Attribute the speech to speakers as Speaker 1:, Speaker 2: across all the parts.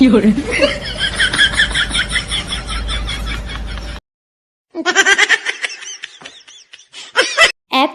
Speaker 1: 有人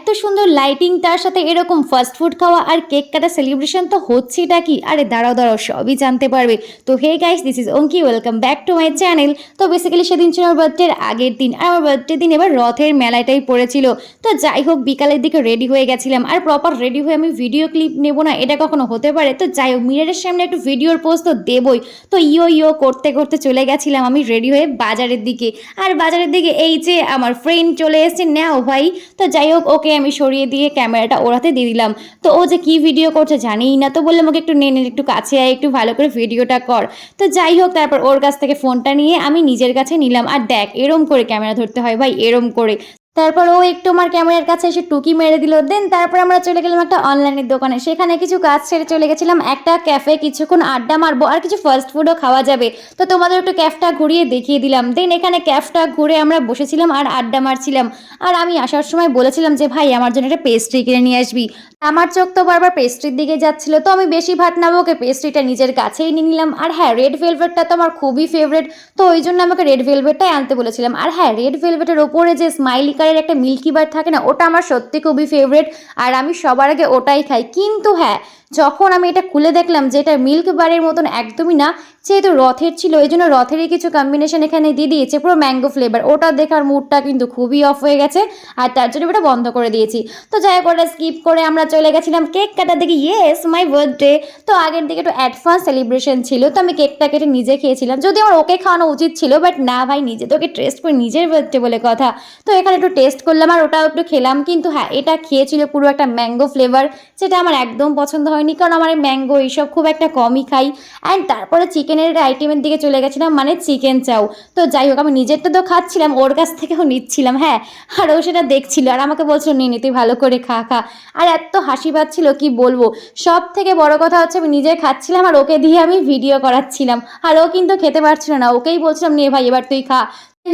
Speaker 1: এত সুন্দর লাইটিং তার সাথে এরকম ফাস্ট ফুড খাওয়া আর কেক কাটা সেলিব্রেশন তো হচ্ছেটা কি? আরে দাঁড়াও দাঁড়াও, সবই জানতে পারবে। তো hey guys this is Anki welcome back to my channel তো বেসিক্যালি সেদিন ছিল আমার বার্থডের আগের দিন। আর আমার বার্থডে দিন এবার রথের মেলাটাই পড়েছিল। তো যাই হোক, বিকালের দিকে রেডি হয়ে গেছিলাম। আর প্রপার রেডি হয়ে আমি ভিডিও ক্লিপ নেব না, এটা কখনো হতে পারে। তো যাই হোক মিররের সামনে একটু ভিডিওর পোস্ট তো দেবই। তো ইয়ো ইয়ো করতে করতে চলে গেছিলাম আমি রেডি হয়ে বাজারের দিকে। আর বাজারের দিকে এই যে আমার ফ্রেন্ড চলে এসেছে, নাও ভাই। তো যাই হোক, ওকে আমি সরিয়ে দিয়ে ক্যামেরাটা ওরাতে দিয়ে দিলাম। তো ও যে কি ভিডিও করছে জানিই না। তো বললাম ওকে একটু নে নে, একটু কাছে আয় একটু ভালো করে ভিডিওটা কর। তো যাই হোক তারপর ওর কাছ থেকে ফোনটা নিয়ে আমি নিজের কাছে নিলাম। আর দেখ এরম করে ক্যামেরা ধরতে হয় ভাই এরম করে। তারপর ও একটু আমার ক্যামেরার কাছে এসে টুকি মেরে দিল। দেন তারপর আমরা চলে গেলাম একটা অনলাইনের দোকানে। সেখানে কিছু কাজ ছেড়ে চলে গেছিলাম। একটা ক্যাফে কিছুক্ষণ আড্ডা মারবো আর কিছু ফাস্ট ফুডও খাওয়া যাবে। তো তোমাদের একটু ক্যাফটা ঘুরিয়ে দেখিয়ে দিলাম। দেন এখানে ক্যাফটা ঘুরে আমরা বসেছিলাম আর আড্ডা মারছিলাম। আর আমি আসার সময় বলেছিলাম যে, ভাই, আমার জন্য একটা পেস্ট্রি কিনে নিয়ে আসবি। আমার চোখ তো বারবার পেস্ট্রির দিকে যাচ্ছিল। তো আমি বেশি ভাত না ওকে পেস্ট্রিটা নিজের কাছেই নিয়ে নিলাম। আর হ্যাঁ রেড ভেলভেটটা তো আমার খুবই ফেভারেট তো ওই জন্য আমাকে রেড ভেলভেটটাই আনতে বলেছিলাম। আর হ্যাঁ রেড ভেলভেটের ওপরে যে স্মাইলি কারের একটা মিল্কি বার থাকে না, ওটা আমার সত্যি খুবই ফেভারেট আর আমি সবার আগে ওটাই খাই। কিন্তু হ্যাঁ যখন আমি এটা খুলে দেখলাম যে এটা মিল্ক বারের মতন একদমই না, যেহেতু রথের ছিল, এই জন্য রথেরই কিছু কম্বিনেশন এখানে দিয়ে দিয়েছে, পুরো ম্যাঙ্গো ফ্লেভার ওটা দেখার মুডটা কিন্তু খুবই অফ হয়ে গেছে, আর তার জন্য ওটা বন্ধ করে দিয়েছি। তো যাই হোক, ওটা স্কিপ করে আমরা চলে গেছিলাম কেক কাটার দিকে। ইয়েস মাই বার্থডে তো আগের দিকে একটু অ্যাডভান্স সেলিব্রেশন ছিল, তো আমি কেকটা কেটে নিজে খেয়েছিলাম। যদি আমার ওকে খাওয়ানো উচিত ছিল বাট না ভাই নিজে তো ওকে টেস্ট করে নিজের বার্থডে বলে কথা। তো এখানে একটু টেস্ট করলাম আর ওটাও একটু খেলাম। কিন্তু হ্যাঁ এটা খেয়েছিল পুরো একটা ম্যাঙ্গো ফ্লেভার যেটা আমার একদম পছন্দ হয়নি। কারণ আমার ম্যাঙ্গো এইসব খুব একটা কমই খাই। অ্যান্ড তারপরে চিকেনের আইটেমের দিকে চলে গেছিলাম মানে চিকেন চাও। তো যাই হোক, আমি নিজেরটা তো খাচ্ছিলাম, ওর কাছ থেকেও নিচ্ছিলাম হ্যাঁ। আর ও সেটা দেখছিল আর আমাকে বলছিল, নে, নি, তুই ভালো করে খা খা। আর এত হাসি পাচ্ছিল, কি বলব? সব থেকে বড় কথা হচ্ছে, আমি নিজে খাচ্ছিলাম আর ওকে দিয়ে আমি ভিডিও করাচ্ছিলাম। আর ও কিন্তু খেতে পারছিল না। ওকেই বলছিলাম নিয়ে ভাই, এবার তুই খা।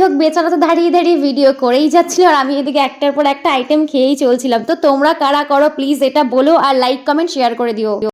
Speaker 1: হোক, বেচারা তো দাঁড়িয়ে দাঁড়িয়ে ভিডিও করেই যাচ্ছিল আর আমি এদিকে একটার পর একটা আইটেম খেয়েই চলছিলাম। তো তোমরা কারা করো প্লিজ এটা বলো আর লাইক কমেন্ট শেয়ার করে দিও।